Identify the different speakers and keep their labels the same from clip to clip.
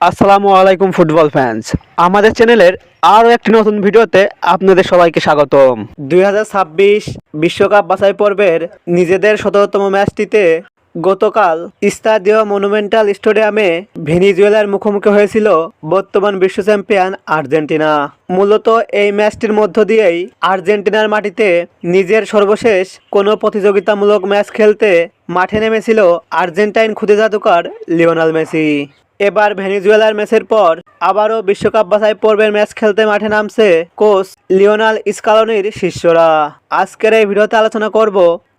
Speaker 1: আসসালামু আলাইকুম football fans আমাদের চ্যানেলের আরও একটি নতুন ভিডিওতে আপনাদের সবাইকে স্বাগতম। দুই বিশ্বকাপ বাছাই পর্বের নিজেদের সতেরোতম ম্যাচটিতে গতকাল স্তাদিও মনুমেন্টাল স্টেডিয়ামে ভেনিজুয়েলার মুখোমুখি হয়েছিল বর্তমান বিশ্ব চ্যাম্পিয়ন আর্জেন্টিনা। মূলত এই ম্যাচটির মধ্য দিয়েই আর্জেন্টিনার মাটিতে নিজের সর্বশেষ কোনো প্রতিযোগিতামূলক ম্যাচ খেলতে মাঠে নেমেছিল আর্জেন্টাইন খুদে জাদুকর লিওনাল মেসি। এবার ভেনিজুয়েলার ম্যাচের পর আবারও বিশ্বকাপ বাছাই পর্বের ম্যাচ খেলতে মাঠে নামছে কোচ লিওনাল স্কালোনির শিষ্যরা। আজকের এই ভিডিওতে আলোচনা করব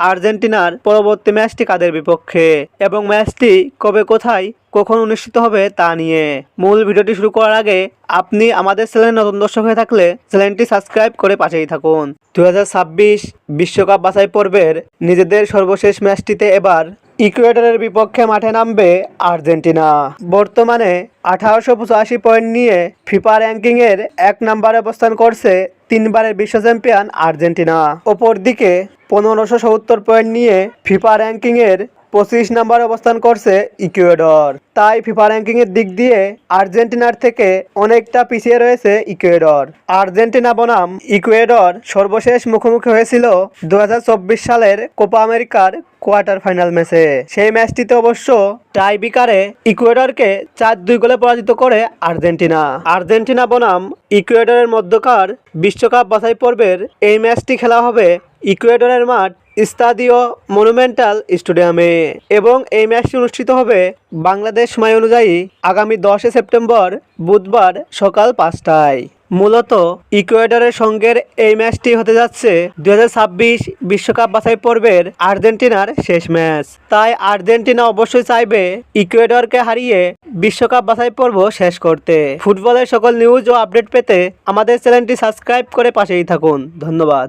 Speaker 1: আর্জেন্টিনার পরবর্তী ম্যাচটি কাদের বিপক্ষে এবং ম্যাচটি কবে কোথায়, কখন অনুষ্ঠিত হবে তা নিয়ে। মূল ভিডিওটি শুরু করার আগে আপনি আমাদের চ্যানেলে নতুন দর্শক হয়ে থাকলে চ্যানেলটি সাবস্ক্রাইব করে পাশেই থাকুন। দু বিশ্বকাপ বাছাই পর্বের নিজেদের সর্বশেষ ম্যাচটিতে এবার ইকুয়েডরের বিপক্ষে মাঠে নামবে আর্জেন্টিনা। বর্তমানে আঠারোশো পঁচাশি পয়েন্ট নিয়ে ফিফা র্যাঙ্কিংয়ের এক নম্বরে অবস্থান করছে তিনবারের বিশ্ব চ্যাম্পিয়ন আর্জেন্টিনা। অপরদিকে পনেরোশো সত্তর পয়েন্ট নিয়ে ফিফা র্যাঙ্কিংয়ের পঁচিশ নম্বর অবস্থান করছে ইকুয়েডর। তাই ফিফা র্যাঙ্কিংয়ের দিক দিয়ে আর্জেন্টিনার থেকে অনেকটা পিছিয়ে রয়েছে ইকুয়েডর। আর্জেন্টিনা বনাম ইকুয়েডর সর্বশেষ মুখোমুখি হয়েছিল দু হাজার চব্বিশ সালের কোপা আমেরিকার কোয়ার্টার ফাইনাল ম্যাচে সেই ম্যাচটিতে অবশ্য টাই বিকারে ইকুয়েডরকে চার দুই গোলে পরাজিত করে আর্জেন্টিনা। আর্জেন্টিনা বনাম ইকুয়েডরের মধ্যকার বিশ্বকাপ বাছাই পর্বের এই ম্যাচটি খেলা হবে ইকুয়েডরের মাঠ স্তাদিও মনুমেন্টাল স্টেডিয়ামে। এবং এই ম্যাচটি অনুষ্ঠিত হবে বাংলাদেশ সময় অনুযায়ী আগামী দশে সেপ্টেম্বর বুধবার সকাল পাঁচটায়। মূলত ইকুয়েডরের সঙ্গের এই ম্যাচটি হতে যাচ্ছে দু বিশ্বকাপ বাছাই পর্বের আর্জেন্টিনার শেষ ম্যাচ। তাই আর্জেন্টিনা অবশ্যই চাইবে ইকুয়েডরকে হারিয়ে বিশ্বকাপ বাছাই পর্ব শেষ করতে। ফুটবলের সকল নিউজ ও আপডেট পেতে আমাদের চ্যানেলটি সাবস্ক্রাইব করে পাশেই থাকুন। ধন্যবাদ।